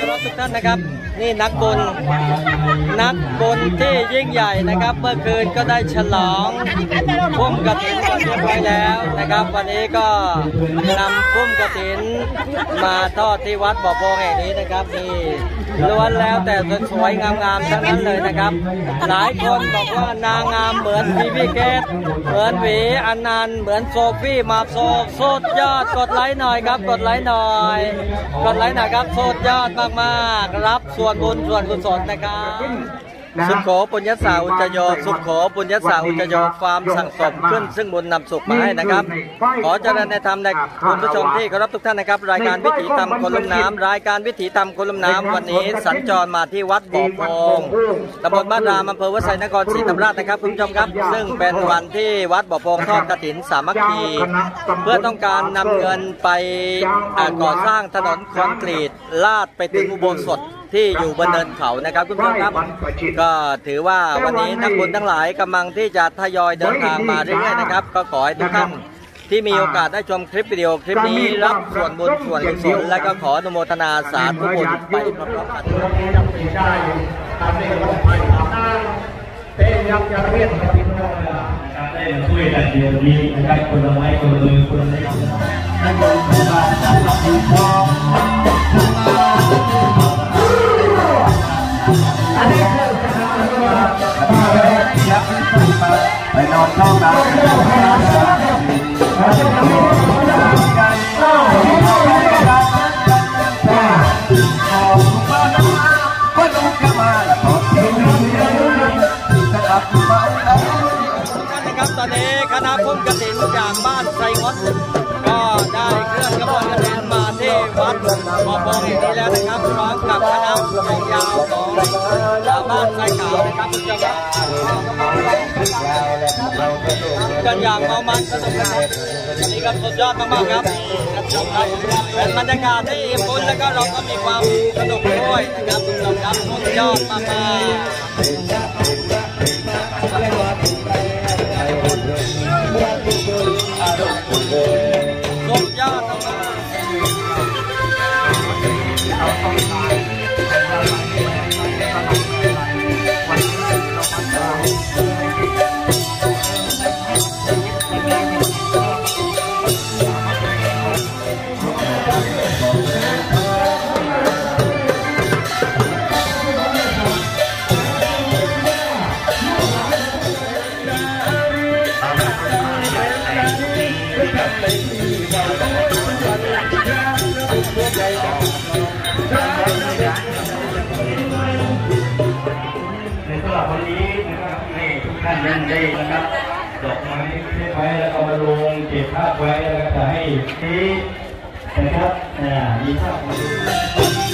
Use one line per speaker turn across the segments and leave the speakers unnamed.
ครับทุกท่านนะครับ นี่นักบุญนักบุญที่ยิ่งใหญ่นะครับ เมื่อคืนก็ได้ฉลองพุ่มกระถินเรียบร้อยแล้วนะครับ วันนี้ก็นำพุ่มกระถินมาทอดที่วัดบ่อโพงแห่งนี้นะครับนี่ล้วนแล้วแต่สวยงามๆทั้งนั้นเลยนะครับ หลายคนบอกว่านางงามเหมือนพีพีเกตเหมือนหวีอนันต์เหมือนโซฟี่มาโซสุดยอดกดไลค์หน่อยครับ กดไลค์หน่อย กดไลค์หน่อยครับสุดยอดมากๆ รับส่วนบุญส่วนกุศลนะครับ สุขโขปุญญสาอุจโยสุขโขปุญญสาอุจโยความสั่งสมขึ้นซึ่งบุญนำสุขมาให้นะครับ ขอเจริญในธรรมในคุณผู้ชมที่เคารพทุกท่านนะครับ รายการวิถีธรรมคนลุ่มน้ำรายการวิถีธรรมคนลุ่มน้ำวันนี้สัญจรมาที่วัดบ่อโพงตำบลบ้านรามอำเภอวัดไซนครศรีธรรมราชนะครับคุณผู้ชมครับ ซึ่งเป็นวันที่วัดบ่อโพงทอดกฐินสามัคคี เพื่อต้องการนำเงินไปอ่าก่อสร้างถนนคอนกรีตลาดไปถึงอุโบสถ ที่อยู่บนเนินเขานะครับคุณผู้ชมครับ ก็ถือว่าวันนี้นักบุญทั้งหลายกำลังที่จะทยอยเดินทางมาเรื่อยๆนะครับ ก็ขอให้ทุกท่านที่มีโอกาสได้ชมคลิปวิดีโอคลิปนี้รับส่วนบุญส่วนกุศลและก็ขออนุโมทนาสาธุบุญไปพร้อมๆกัน
ได้ช่วยกันเดียวนี้นะครับคนละไม้คนละมือคนละเล็กนั่นเป็นของบ้านของเรที่ชอบอั นอนท้องนาก็ดูกันมาแล้วก็เห็นนะครับมา
นะครับตอนนี้คณะพุ่มกฐินจากบ้านไซงดก็ได้เคลื่อนขบวนกฐินมาที่วัดบ่อโพงแห่งนี้แล้วนะครับพร้อมกับคณะยาวของชาวบ้านไซขาวนะครับคุณผู้ชมครับ กันอย่างเมามันสนุกนะครับอันนี้ก็สุดยอดมากๆครับท่านผู้ชมครับเป็นบรรยากาศที่อิ่มบุญแล้วก็เราก็มีความสนุกด้วยนะครับคุณผู้ชมครับสุดยอดมากๆ
ในสำหรับวันนี้นะครับให้ทุกท่านได้ได้นะครับดอกไม้เก็บไว้แล้วก็มาลงเก็บภาพไว้แล้วก็จะให้นี้นะครับอ่ามีภาพมาดู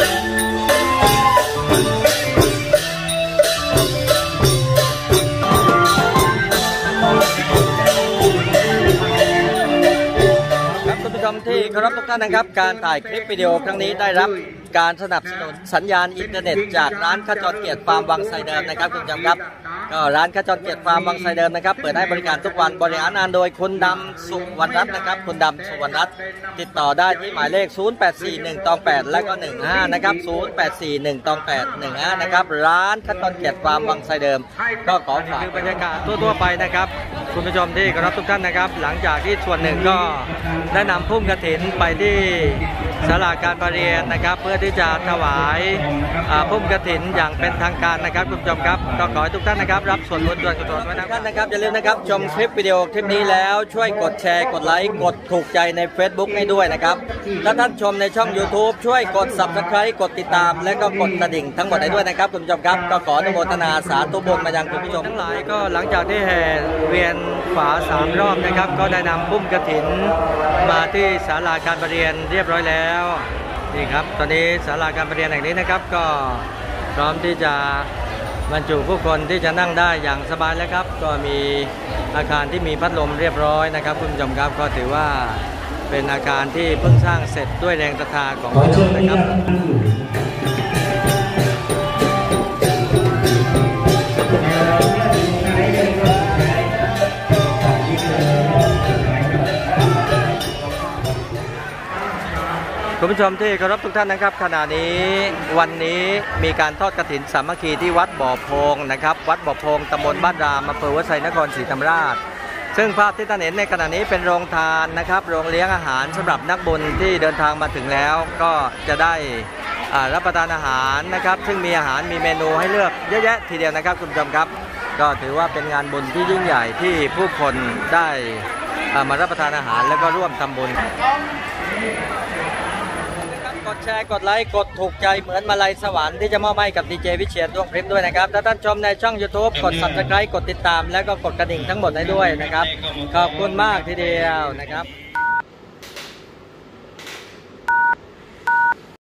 ที่เคารพทุกท่านนะครับ การถ่ายคลิปวิดีโอครั้งนี้ได้รับ การสนับสนุนสัญญาณอินเทอร์เน็ต จากร้านขจรเกียรติฟาร์มวังไซเดิมนะครับคุณผู้ชมครับก็ร้านขจรเกียรติฟาร์มวังไซเดิมนะครับเปิดให้บริการทุกวันบริหารงานโดยคุณดำสุวรรณรัตน์นะครับคุณดำสุวรรณรัตน์ติดต่อได้ที่หมายเลข 0841ตอง8และก็ 15 นะครับ 0841ตอง8 15 นะครับร้านขจรเกียรติฟาร์มวังไซเดิม ก็ขอฝากคือบรรยากาศทั่วๆไปนะครับคุณผู้ชมที่เคารพทุกท่านนะครับ หลังจากที่ส่วนหนึ่งก็ได้นำพุ่มกระถินไปที่ ศาลาการประเรียนนะครับ เพื่อที่จะถวายอ่าพุ่มกระถินอย่างเป็นทางการนะครับคุณผู้ชมครับก็ขอให้ทุกท่านนะครับ รับส่วนบุญส่วนกุศลไว้นะท่านนะครับอย่าลืมนะครับชมคลิปวิดีโอคลิปนี้แล้วช่วยกดแชร์กดไลค์กดถูกใจใน Facebook ให้ด้วยนะครับถ้าท่านชมในช่อง YouTube ช่วยกด Subscribe กดติดตาม และก็กดกระดิ่งทั้งหมดให้ด้วยนะครับคุณผู้ชมครับก็ขออนุโมทนาสาธุบุญมายังคุณผู้ชมทั้งหลายก็หลังจากที่แห่เวียนฝาสามรอบนะครับ ก็ได้นำพุ่มกระถินมาที่ศาลาการประเรียนเรียบร้อยแล้วนี่ครับตอนนี้ศาลาการประเรียนแห่งนี้นะครับ ก็พร้อมที่จะบรรจุผู้คนที่จะนั่งได้อย่างสบายแล้วครับ ก็มีอาคารที่มีพัดลมเรียบร้อยนะครับ คุณผู้ชมครับก็ถือว่าเป็นอาคารที่เพิ่งสร้างเสร็จด้วยแรงศรัทธาของ
ขอ
พี่น้
ชิ
องนะครับ คุณผู้ชมที่เคารพทุกท่านนะครับ ขณะนี้วันนี้มีการทอดกระถินสามัคคีที่วัดบ่อพงนะครับ วัดบ่อพงตำบลบ้านรามอำเภอวัดไซนครศรีธรรมราช ซึ่งภาพที่ท่านเห็นในขณะนี้เป็นโรงทานนะครับ โรงเลี้ยงอาหารสำหรับนักบุญที่เดินทางมาถึงแล้ว ก็จะได้รับประทานอาหารนะครับ ซึ่งมีอาหารมีเมนูให้เลือกเยอะแยะทีเดียวนะครับคุณผู้ชมครับ ก็ถือว่าเป็นงานบุญที่ยิ่งใหญ่ที่ผู้คนได้มารับประทานอาหารแล้วก็ร่วมทำบุญ ดแชร์กดไลค์กดถูกใจเหมือนมาลัยสวรรค์ที่จะมอบให้กับดีเจวิเชียรดวงพริมด้วยนะครับถ้าท่านชมในช่อง YouTube กด subscribe กดติดตาม แล้วก็กดกระดิ่งทั้งหมดให้ด้วยนะครับ ขอบคุณมากทีเดียวนะครับ